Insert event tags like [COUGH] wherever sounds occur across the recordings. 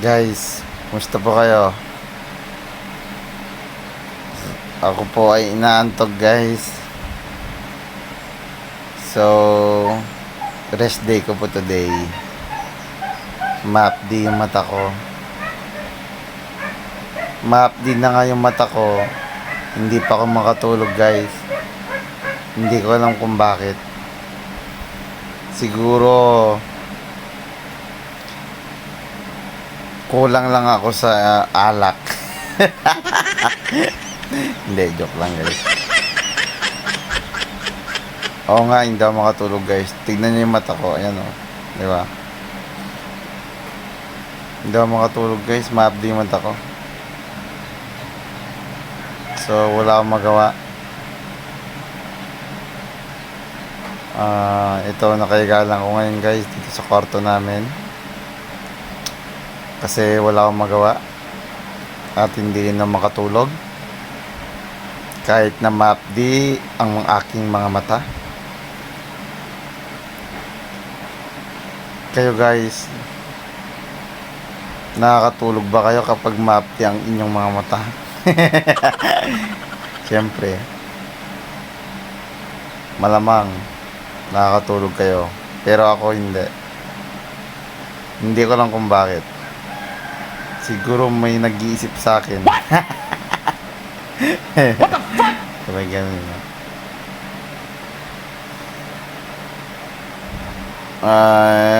Guys, musta po kayo? Ako po ay inaantog guys. So, rest day ko po today. Map di yung mata ko. Map di na nga yung mata ko. Hindi pa ako makatulog guys. Hindi ko alam kung bakit. Siguro kulang lang ako sa uh, alak. [LAUGHS] Hindi, joke lang guys. Oo nga, hindi ako makatulog guys. Tignan niyo yung mata ko. Ayan o. Di ba? Hindi ako makatulog guys. Maabdi yung mata ko. So, wala akong magawa. Ah, ito nakahiga lang ako ngayon guys dito sa kwarto namin. Kasi wala akong magawa. At hindi na makatulog. Kahit na maapdi ang aking mga mata. Kayo guys, nakakatulog ba kayo kapag maapdi ang inyong mga mata? [LAUGHS] Siyempre, malamang nakakatulog kayo. Pero ako hindi. Hindi ko lang kung bakit. Siguro may nag-iisip sa akin. What? [LAUGHS] What the fuck? Sabay ganun. Ah,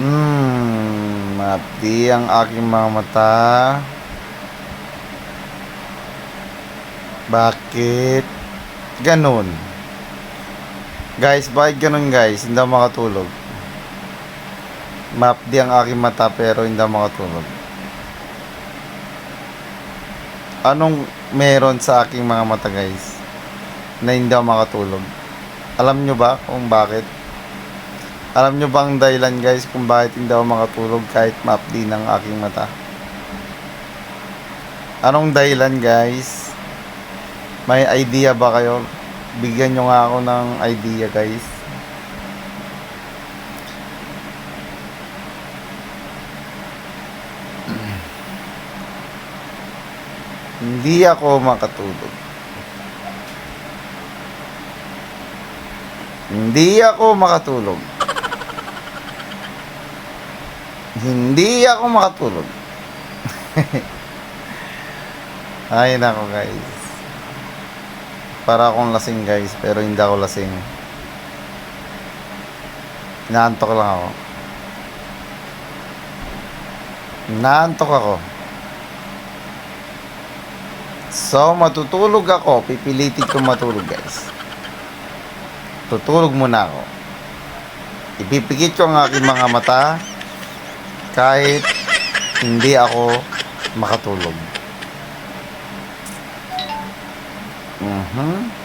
Hmm, mati ang aking mga mata. Bakit ganun? Guys, bakit ganun guys? Hindi ako makatulog. Mapdi ang aking mata pero hindi ako makatulog. Anong meron sa aking mga mata guys? Na hindi ako makatulog. Alam nyo ba kung bakit? Alam nyo ba ang dahilan guys kung bakit hindi ako makatulog kahit mapdi ng aking mata? Anong dahilan guys? May idea ba kayo? Bigyan nyo nga ako ng idea guys. [CLEARS THROAT] Hindi ako makatulog. Hindi ako makatulog. Hindi ako makatulog. [LAUGHS] Ay nako guys. Para akong lasing guys, pero hindi ako lasing. Inaantok lang ako. Inaantok ako. So, matutulog ako. Pipilitin ko matulog, guys. Tutulog muna ako. Ipipikit ko ang aking mga mata kahit hindi ako makatulog. Uh huh.